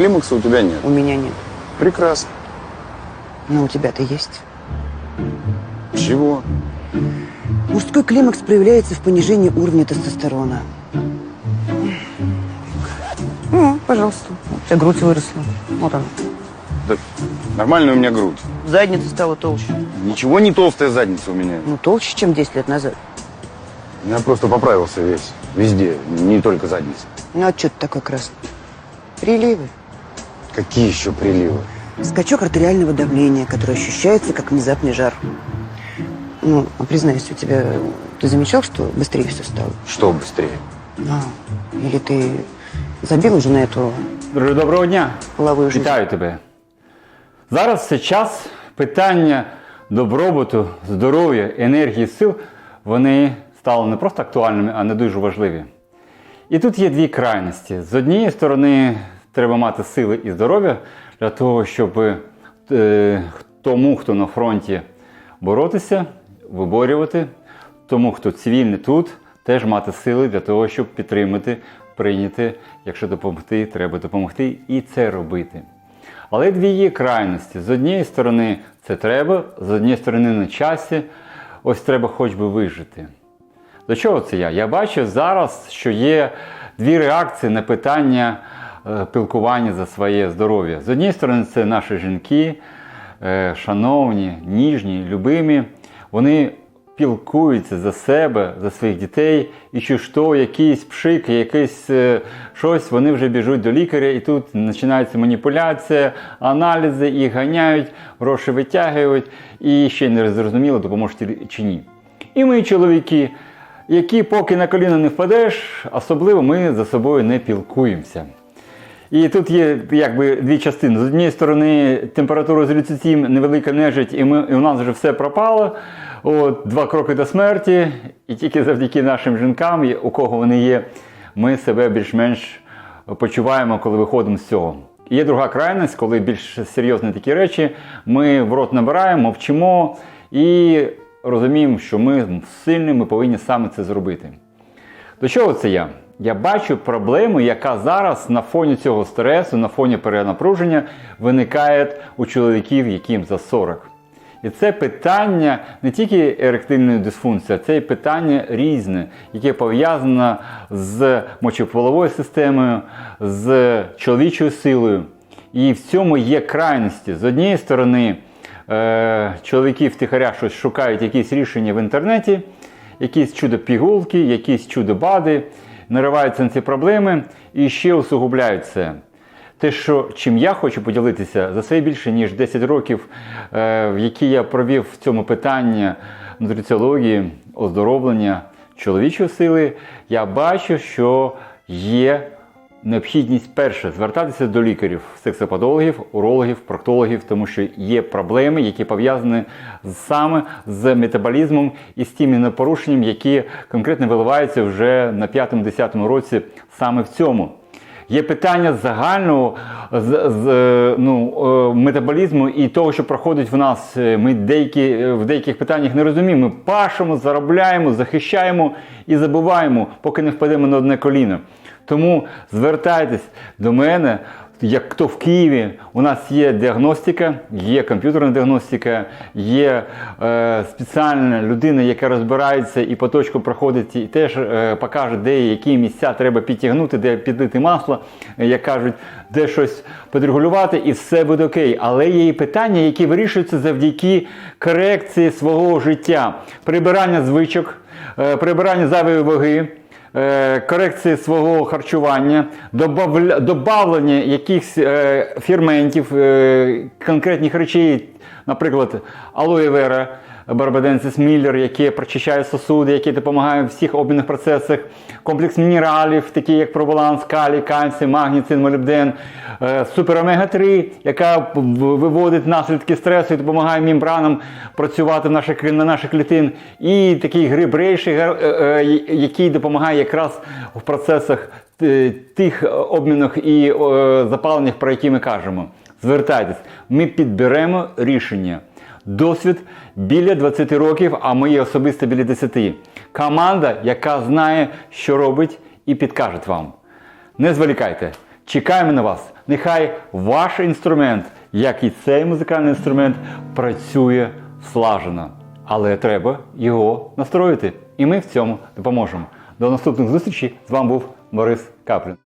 климакса у тебя нет. У меня нет. Прекрасно. Но у тебя-то есть. Чего? Мужской климакс проявляется в понижении уровня тестостерона. Ну, пожалуйста. У тебя грудь выросла. Вот она. Да нормальная у меня грудь. Задница стала толще. Ничего не толстая задница у меня. Ну, толще, чем 10 лет назад. Я просто поправился весь. Везде, не только задница. Ну, а что ты такой красный? Приливы. Какие еще приливы? Скачок артериального давления, который ощущается как внезапный жар. Ну, а признайся, у тебя... Ты замечал, что быстрее все стало? Что быстрее? А, или ты забил уже на эту Друже, доброго дня. половую жизнь? Вітаю тебе. Зараз це час питання добробуту, здоров'я, енергії, сил, вони стали не просто актуальними, а не дуже важливі. І тут є дві крайності. З однієї сторони, треба мати сили і здоров'я для того, щоб е, тому, хто на фронті боротися, виборювати, тому, хто цивільний тут, теж мати сили для того, щоб підтримати, прийняти, якщо допомогти, треба допомогти і це робити. Але дві є крайності. З однієї сторони, це треба, з однієї сторони, на часі, ось треба хоч би вижити. До чого це я? Я бачу зараз, що є дві реакції на питання пілкування за своє здоров'я. З однієї сторони, це наші жінки, е, шановні, ніжні, любимі. Вони пілкуються за себе, за своїх дітей, і що що, якийсь пшик, якийсь е, щось, вони вже біжуть до лікаря, і тут починається маніпуляція, аналізи, їх ганяють, гроші витягують, і ще не зрозуміло, допоможуть чи ні. І ми, чоловіки, які поки на коліна не впадеш, особливо ми за собою не пілкуємося. І тут є якби дві частини. З однієї сторони, температура з 37 невелика нежить, і, ми, і у нас вже все пропало. От, два кроки до смерті, і тільки завдяки нашим жінкам, у кого вони є, ми себе більш-менш почуваємо, коли виходимо з цього. І є друга крайність, коли більш серйозні такі речі, ми в рот набираємо, мовчимо і розуміємо, що ми сильні, ми повинні саме це зробити. До чого це я? Я бачу проблему, яка зараз на фоні цього стресу, на фоні перенапруження виникає у чоловіків, яким за 40. І це питання не тільки еректильної дисфункції, а це і питання різне, яке пов'язане з мочеполовою системою, з чоловічою силою. І в цьому є крайності. З однієї сторони, е, чоловіки втихаря щось шукають якісь рішення в інтернеті, якісь чудо-пігулки, якісь чудо-бади, нариваються на ці проблеми і ще усугубляють це. Те, що чим я хочу поділитися за свої більше ніж 10 років, е, в які я провів в цьому питанні нутриціології, оздоровлення чоловічої сили, я бачу, що є необхідність перше звертатися до лікарів, сексопатологів, урологів, проктологів, тому що є проблеми, які пов'язані саме з метаболізмом і з тими непорушенням, які конкретно виливаються вже на 5-10 році саме в цьому. Є питання загального з, з, е, ну, е, метаболізму і того, що проходить в нас. Е, Ми деякі, в деяких питаннях не розуміємо. Ми пашемо, заробляємо, захищаємо і забуваємо, поки не впадемо на одне коліно. Тому звертайтесь до мене. Як хто в Києві, у нас є діагностика, є комп'ютерна діагностика, є е, спеціальна людина, яка розбирається і по точку проходить і теж е, покаже, де які місця треба підтягнути, де підлити масло, е, як кажуть, де щось підрегулювати, і все буде окей. Але є і питання, які вирішуються завдяки корекції свого життя, прибирання звичок, е, прибирання зайвої ваги корекції свого харчування, добавлення якихось е, ферментів, е, конкретних речей, наприклад, алоє вера, барбаденсис міллер, яке прочищає сосуди, яке допомагає в всіх обмінних процесах, комплекс мінералів, такі як пробаланс, калій, кальцій, магній, цин, молібден, е, супер омега 3 яка виводить наслідки стресу і допомагає мембранам працювати в наших, на наших клітин, і такий гриб рейший, е, е, який допомагає якраз в процесах тих обмінах і запаленнях, про які ми кажемо. Звертайтесь, ми підберемо рішення. Досвід біля 20 років, а мої особисто біля 10. Команда, яка знає, що робить, і підкаже вам. Не зволікайте. Чекаємо на вас. Нехай ваш інструмент, як і цей музикальний інструмент, працює слажено. Але треба його настроїти. І ми в цьому допоможемо. До наступних зустрічей. З вами був Борис Каплін.